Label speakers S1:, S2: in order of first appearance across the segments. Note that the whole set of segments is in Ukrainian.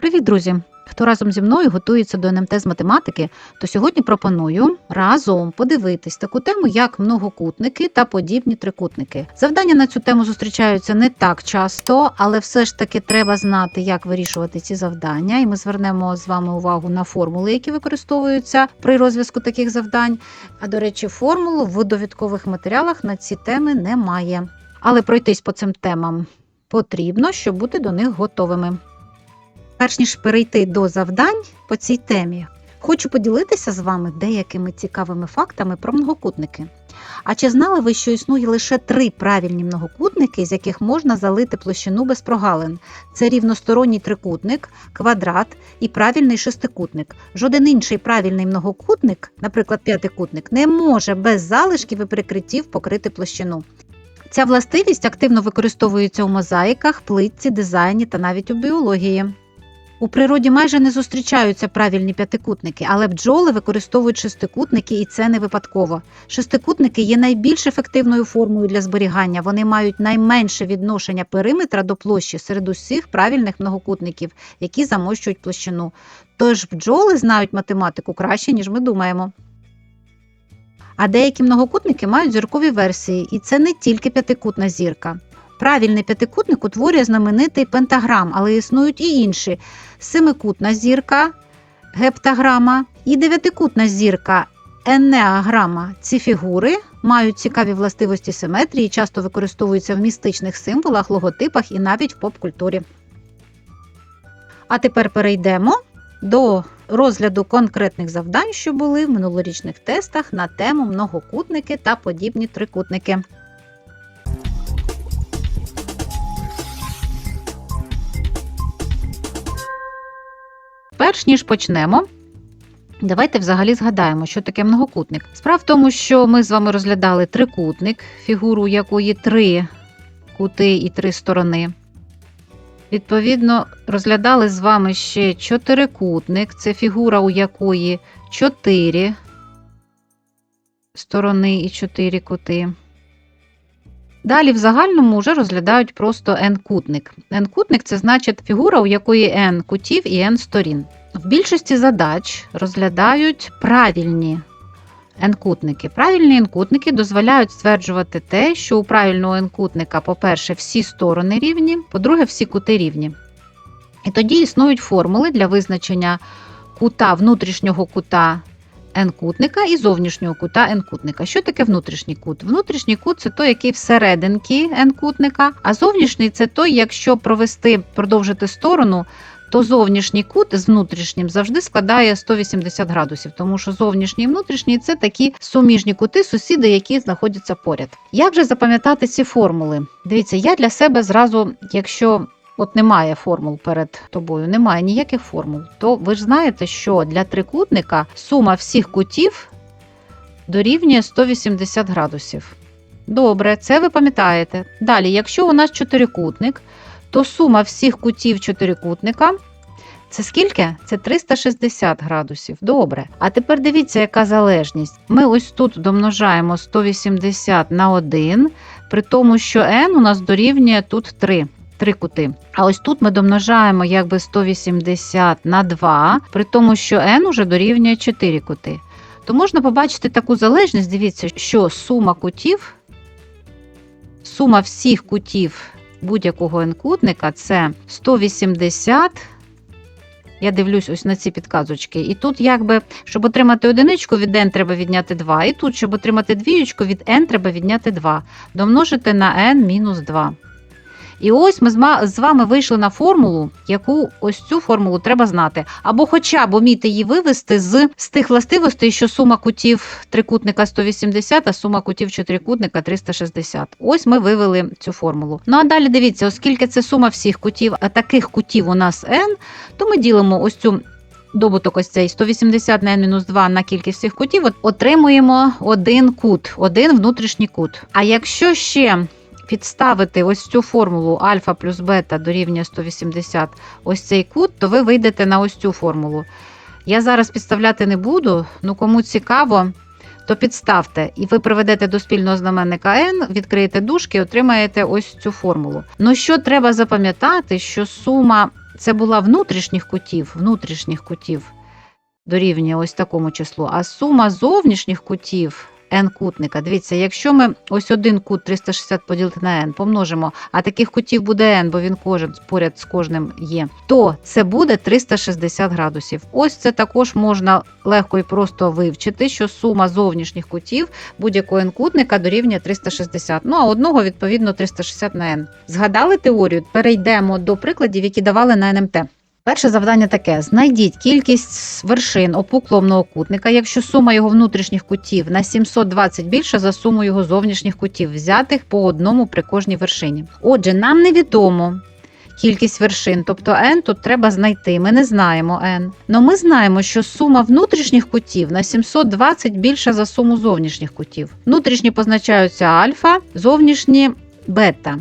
S1: Привіт, друзі! Хто разом зі мною готується до НМТ з математики, то сьогодні пропоную разом подивитись таку тему, як многокутники та подібні трикутники. Завдання на цю тему зустрічаються не так часто, але все ж таки треба знати, як вирішувати ці завдання. І ми звернемо з вами увагу на формули, які використовуються при розв'язку таких завдань. А до речі, формул в довідкових матеріалах на ці теми немає. Але пройтись по цим темам потрібно, щоб бути до них готовими. Перш ніж перейти до завдань по цій темі, хочу поділитися з вами деякими цікавими фактами про многокутники. А чи знали ви, що існує лише три правильні многокутники, з яких можна залити площину без прогалин? Це рівносторонній трикутник, квадрат і правильний шестикутник. Жоден інший правильний многокутник, наприклад, п'ятикутник, не може без залишків і перекриттів покрити площину. Ця властивість активно використовується у мозаїках, плитці, дизайні та навіть у біології. У природі майже не зустрічаються правильні п'ятикутники, але бджоли використовують шестикутники, і це не випадково. Шестикутники є найбільш ефективною формою для зберігання. Вони мають найменше відношення периметра до площі серед усіх правильних многокутників, які замощують площину. Тож бджоли знають математику краще, ніж ми думаємо. А деякі многокутники мають зіркові версії, і це не тільки п'ятикутна зірка. Правильний п'ятикутник утворює знаменитий пентаграм, але існують і інші: семикутна зірка, гептаграма і дев'ятикутна зірка, енеаграма. Ці фігури мають цікаві властивості симетрії, часто використовуються в містичних символах, логотипах і навіть в поп-культурі. А тепер перейдемо до розгляду конкретних завдань, що були в минулорічних тестах на тему многокутники та подібні трикутники. Перш ніж почнемо, давайте взагалі згадаємо, що таке многокутник. Справа в тому, що ми з вами розглядали трикутник, фігуру якої три кути і три сторони. Відповідно, розглядали з вами ще чотирикутник, це фігура, у якої чотири сторони і чотири кути. Далі в загальному вже розглядають просто n-кутник. n-кутник це значить фігура, у якої n кутів і n сторін. В більшості задач розглядають правильні n-кутники. Правильні n-кутники дозволяють стверджувати те, що у правильного n-кутника, по-перше, всі сторони рівні, по-друге, всі кути рівні. І тоді існують формули для визначення кута внутрішнього кута n-кутника і зовнішнього кута n-кутника. Що таке внутрішній кут? Внутрішній кут це той, який всерединки n-кутника, а зовнішній це той, якщо провести, продовжити сторону, то зовнішній кут з внутрішнім завжди складає 180 градусів, тому що зовнішній і внутрішній це такі суміжні кути, сусіди, які знаходяться поряд. Як же запам'ятати ці формули? Дивіться, я для себе зразу, якщо От немає формул перед тобою, немає ніяких формул. То ви ж знаєте, що для трикутника сума всіх кутів дорівнює 180 градусів. Добре, це ви пам'ятаєте. Далі, якщо у нас чотирикутник, то сума всіх кутів чотирикутника це скільки? Це 360 градусів. Добре. А тепер дивіться, яка залежність. Ми ось тут домножаємо 180 на 1, при тому, що n у нас дорівнює тут 3 три кути. А ось тут ми домножаємо якби 180 на 2, при тому, що n уже дорівнює 4 кути. То можна побачити таку залежність, дивіться, що сума кутів, сума всіх кутів будь-якого n-кутника це 180. Я дивлюсь ось на ці підказочки. І тут, якби, щоб отримати одиничку, від n треба відняти 2. І тут, щоб отримати двіючку, від n треба відняти 2. Домножити на n мінус 2. І ось ми з вами вийшли на формулу, яку ось цю формулу треба знати. Або хоча б уміти її вивести з, з тих властивостей, що сума кутів трикутника 180, а сума кутів чотирикутника 360. Ось ми вивели цю формулу. Ну а далі дивіться, оскільки це сума всіх кутів, а таких кутів у нас n, то ми ділимо ось цю. Добуток ось цей 180 на n-2 на кількість всіх кутів, отримуємо один кут, один внутрішній кут. А якщо ще підставити ось цю формулу альфа плюс бета дорівнює 180 ось цей кут, то ви вийдете на ось цю формулу. Я зараз підставляти не буду, ну кому цікаво, то підставте, і ви приведете до спільного знаменника n, відкриєте дужки отримаєте ось цю формулу. Ну що треба запам'ятати, що сума це була внутрішніх кутів, внутрішніх кутів дорівнює ось такому числу, а сума зовнішніх кутів n кутника. Дивіться, якщо ми ось один кут 360 поділити на n, помножимо, а таких кутів буде n, бо він кожен поряд з кожним є, то це буде 360 градусів. Ось це також можна легко і просто вивчити, що сума зовнішніх кутів будь-якого n кутника дорівнює 360. Ну а одного, відповідно, 360 на n. Згадали теорію? Перейдемо до прикладів, які давали на НМТ. Перше завдання таке: знайдіть кількість вершин опуклого многокутника, якщо сума його внутрішніх кутів на 720 більша за суму його зовнішніх кутів, взятих по одному при кожній вершині. Отже, нам невідомо кількість вершин, тобто n тут треба знайти. Ми не знаємо n. Но ми знаємо, що сума внутрішніх кутів на 720 більша за суму зовнішніх кутів. Внутрішні позначаються альфа, зовнішні бета.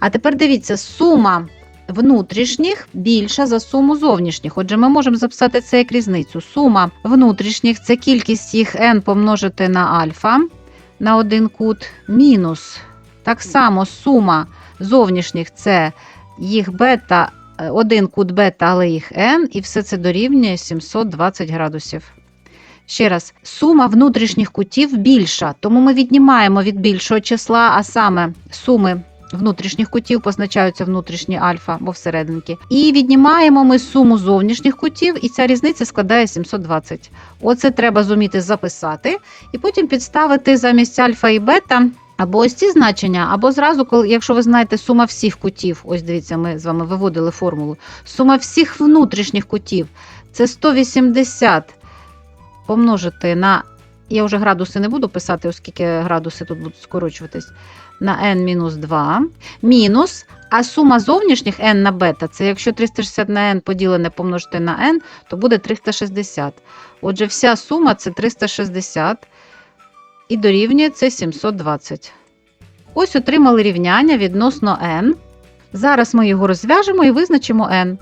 S1: А тепер дивіться, сума внутрішніх більша за суму зовнішніх. Отже, ми можемо записати це як різницю. Сума внутрішніх це кількість їх n помножити на альфа на один кут, мінус. Так само сума зовнішніх це їх бета, е, один кут бета, але їх n, і все це дорівнює 720 градусів. Ще раз, сума внутрішніх кутів більша, тому ми віднімаємо від більшого числа, а саме суми внутрішніх кутів позначаються внутрішні альфа, бо всерединки. І віднімаємо ми суму зовнішніх кутів, і ця різниця складає 720. Оце треба зуміти записати, і потім підставити замість альфа і бета. Або ось ці значення, або зразу, коли, якщо ви знаєте сума всіх кутів, ось дивіться, ми з вами виводили формулу. Сума всіх внутрішніх кутів це 180 помножити на. Я вже градуси не буду писати, оскільки градуси тут будуть скорочуватись на n-2, мінус, а сума зовнішніх n на бета, це якщо 360 на n поділене помножити на n, то буде 360. Отже, вся сума це 360 і дорівнює це 720. Ось отримали рівняння відносно n. Зараз ми його розв'яжемо і визначимо n.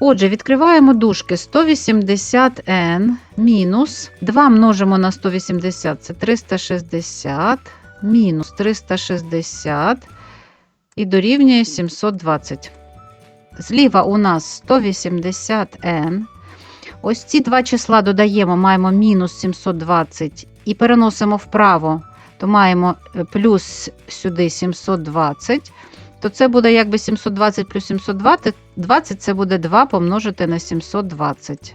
S1: Отже, відкриваємо дужки 180n мінус 2 множимо на 180 це 360 мінус 360 і дорівнює 720. Зліва у нас 180n. Ось ці два числа додаємо, маємо мінус 720 і переносимо вправо, то маємо е, плюс сюди 720. То це буде якби 720 плюс 720, 20 це буде 2 помножити на 720.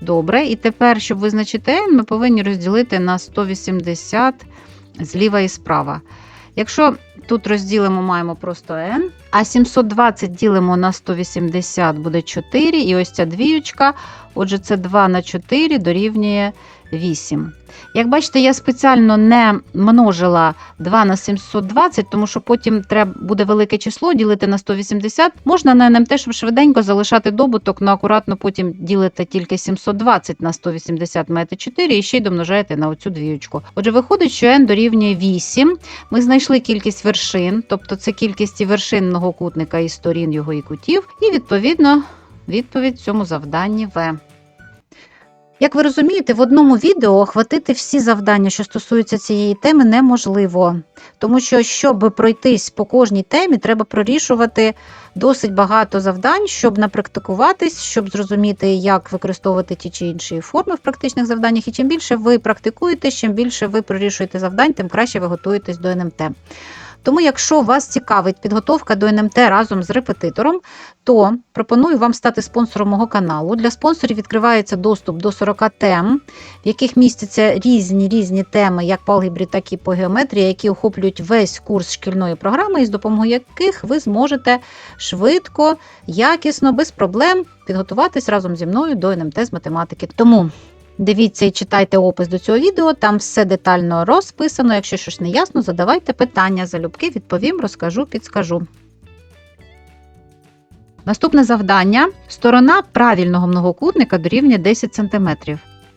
S1: Добре, і тепер, щоб визначити n, ми повинні розділити на 180 зліва і справа. Якщо тут розділимо, маємо просто n, а 720 ділимо на 180 буде 4, і ось ця двіючка, отже, це 2 на 4 дорівнює 8. Як бачите, я спеціально не множила 2 на 720, тому що потім треба буде велике число ділити на 180. Можна на НМТ, щоб швиденько залишати добуток, але акуратно потім ділите тільки 720 на 180 маєте 4 і ще й домножаєте на оцю двіючку. Отже, виходить, що n дорівнює 8. Ми знайшли кількість вершин, тобто це кількість і вершин і сторін його і кутів, і відповідно відповідь цьому завданні В. Як ви розумієте, в одному відео охватити всі завдання, що стосуються цієї теми, неможливо. Тому що, щоб пройтись по кожній темі, треба прорішувати досить багато завдань, щоб напрактикуватись, щоб зрозуміти, як використовувати ті чи інші форми в практичних завданнях. І чим більше ви практикуєте, чим більше ви прорішуєте завдань, тим краще ви готуєтесь до НМТ. Тому, якщо вас цікавить підготовка до НМТ разом з репетитором, то пропоную вам стати спонсором мого каналу. Для спонсорів відкривається доступ до 40 тем, в яких містяться різні різні теми, як по алгебрі, так і по геометрії, які охоплюють весь курс шкільної програми, і з допомогою яких ви зможете швидко, якісно, без проблем підготуватись разом зі мною до НМТ з математики. Тому. Дивіться і читайте опис до цього відео, там все детально розписано. Якщо щось не ясно, задавайте питання, залюбки відповім, розкажу, підскажу. Наступне завдання: сторона правильного многокутника дорівнює 10 см.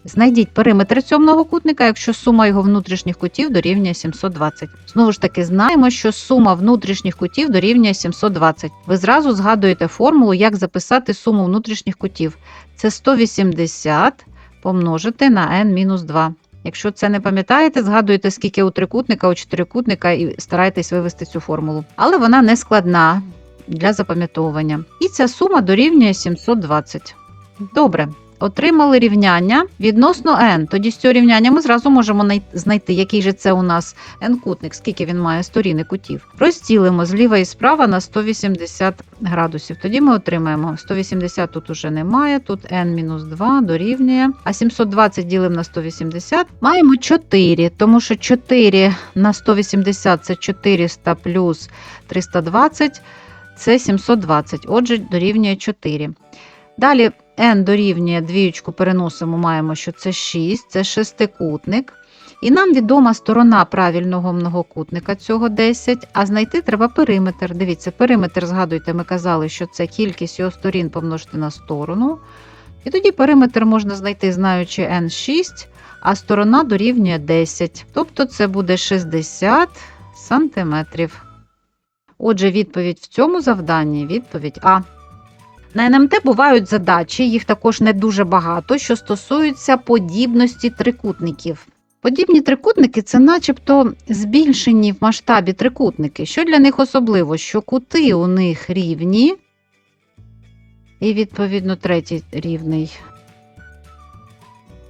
S1: Знайдіть периметр цього многокутника, якщо сума його внутрішніх кутів дорівнює 720. Знову ж таки, знаємо, що сума внутрішніх кутів дорівнює 720. Ви зразу згадуєте формулу, як записати суму внутрішніх кутів. Це 180 помножити на n-2. Якщо це не пам'ятаєте, згадуйте, скільки у трикутника, у чотирикутника і старайтесь вивести цю формулу. Але вона не складна. для запам'ятовування. І ця сума дорівнює 720. Добре. Отримали рівняння відносно n. Тоді з цього рівняння ми зразу можемо знайти, який же це у нас n-кутник, скільки він має сторін і кутів. Розділимо зліва і справа на 180 градусів. Тоді ми отримаємо 180 тут уже немає, тут n-2 дорівнює, а 720 ділимо на 180. Маємо 4, тому що 4 на 180 це 400 плюс 320 це 720. Отже, дорівнює 4. Далі n дорівнює двіючку переносимо, маємо, що це 6, це шестикутник. І нам відома сторона правильного многокутника цього 10, а знайти треба периметр. Дивіться, периметр, згадуйте, ми казали, що це кількість його сторін помножити на сторону. І тоді периметр можна знайти, знаючи n6, а сторона дорівнює 10. Тобто це буде 60 сантиметрів. Отже, відповідь в цьому завданні відповідь А. На НМТ бувають задачі, їх також не дуже багато, що стосуються подібності трикутників. Подібні трикутники це начебто збільшені в масштабі трикутники. Що для них особливо? Що кути у них рівні, і, відповідно, третій рівний.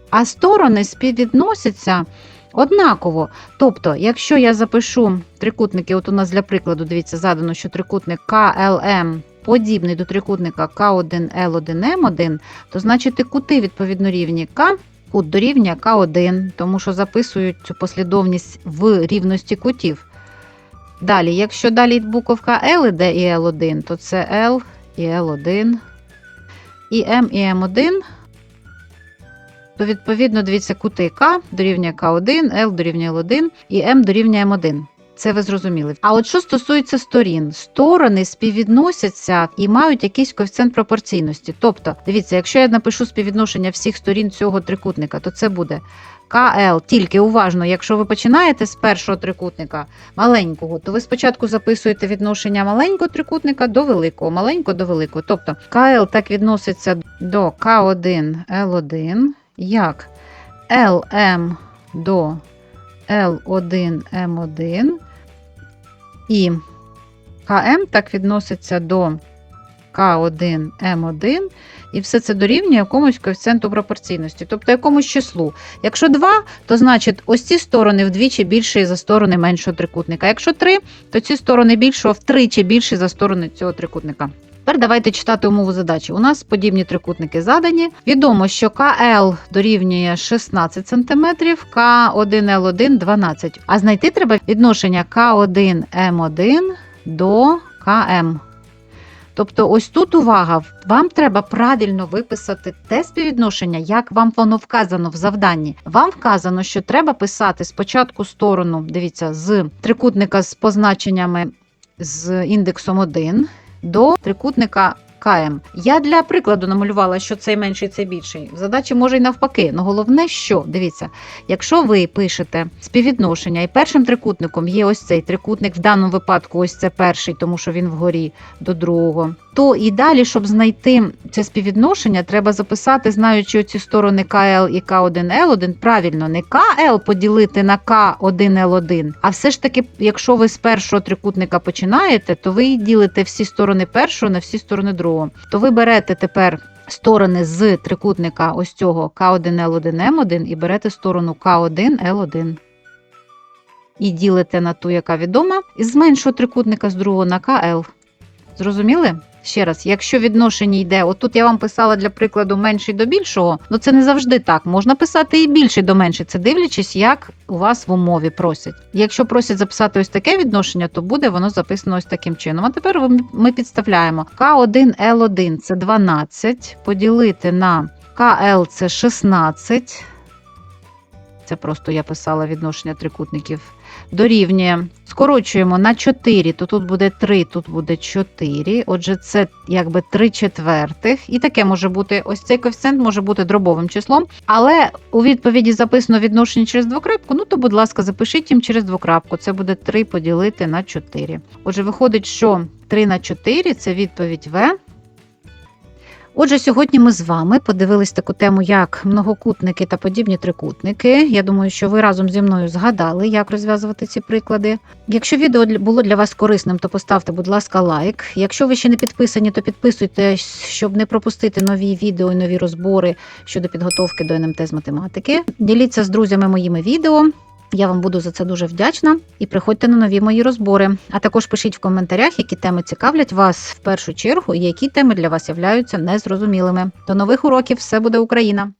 S1: А сторони співвідносяться однаково. Тобто, якщо я запишу трикутники, от у нас для прикладу, дивіться, задано, що трикутник КЛМ подібний до трикутника К1, Л1, М1, то значить і кути відповідно рівні К, кут дорівнює К1, тому що записують цю послідовність в рівності кутів. Далі, якщо далі буковка L іде і L1, то це L і L1, і М і М1, то відповідно дивіться кути К дорівнює К1, L дорівнює L1 і М дорівнює М1. Це ви зрозуміли. А от що стосується сторін, сторони співвідносяться і мають якийсь коефіцієнт пропорційності. Тобто, дивіться, якщо я напишу співвідношення всіх сторін цього трикутника, то це буде КЛ. Тільки уважно, якщо ви починаєте з першого трикутника маленького, то ви спочатку записуєте відношення маленького трикутника до великого, маленького до великого. Тобто КЛ так відноситься до К1 Л1, як ЛМ до L1 M1 і КМ так відноситься до К1 М1, і все це дорівнює якомусь коефіцієнту пропорційності, тобто якомусь числу. Якщо 2, то значить ось ці сторони вдвічі більші за сторони меншого трикутника. Якщо 3, то ці сторони більшого втричі більші за сторони цього трикутника. Тепер давайте читати умову задачі. У нас подібні трикутники задані. Відомо, що КЛ дорівнює 16 см, К1Л1 12 А знайти треба відношення К1М1 до КМ. Тобто, ось тут увага, вам треба правильно виписати те співвідношення, як вам воно вказано в завданні. Вам вказано, що треба писати спочатку сторону, дивіться, з трикутника з позначеннями з індексом 1 до трикутника КМ. Я для прикладу намалювала, що цей менший, цей більший. В задачі може й навпаки. але головне, що дивіться, якщо ви пишете співвідношення, і першим трикутником є ось цей трикутник, в даному випадку, ось це перший, тому що він вгорі до другого. То і далі, щоб знайти це співвідношення, треба записати, знаючи ці сторони КЛ і К1Л1, правильно, не КЛ поділити на К1Л1, а все ж таки, якщо ви з першого трикутника починаєте, то ви ділите всі сторони першого на всі сторони другого. То ви берете тепер сторони з трикутника ось цього К1Л1М1 і берете сторону К1Л1. І ділите на ту, яка відома, і з меншого трикутника з другого на КЛ. Зрозуміли? Ще раз, якщо відношення йде, отут я вам писала для прикладу менший до більшого, ну це не завжди так. Можна писати і більший до менший, це дивлячись, як у вас в умові просять. Якщо просять записати ось таке відношення, то буде воно записано ось таким чином. А тепер ми підставляємо К1Л1 це 12, поділити на КЛ це 16. Це просто я писала відношення трикутників. Дорівнює. Скорочуємо на 4, то тут буде 3, тут буде 4. Отже, це якби 3 четвертих. І таке може бути, ось цей коефіцієнт може бути дробовим числом. Але у відповіді записано відношення через двокрапку. Ну, то, будь ласка, запишіть їм через двокрапку. Це буде 3 поділити на 4. Отже, виходить, що 3 на 4 це відповідь В. Отже, сьогодні ми з вами подивились таку тему, як многокутники та подібні трикутники. Я думаю, що ви разом зі мною згадали, як розв'язувати ці приклади. Якщо відео було для вас корисним, то поставте, будь ласка, лайк. Якщо ви ще не підписані, то підписуйтесь, щоб не пропустити нові відео і нові розбори щодо підготовки до НМТ з математики. Діліться з друзями моїми відео. Я вам буду за це дуже вдячна. І приходьте на нові мої розбори. А також пишіть в коментарях, які теми цікавлять вас в першу чергу, і які теми для вас являються незрозумілими. До нових уроків! Все буде Україна!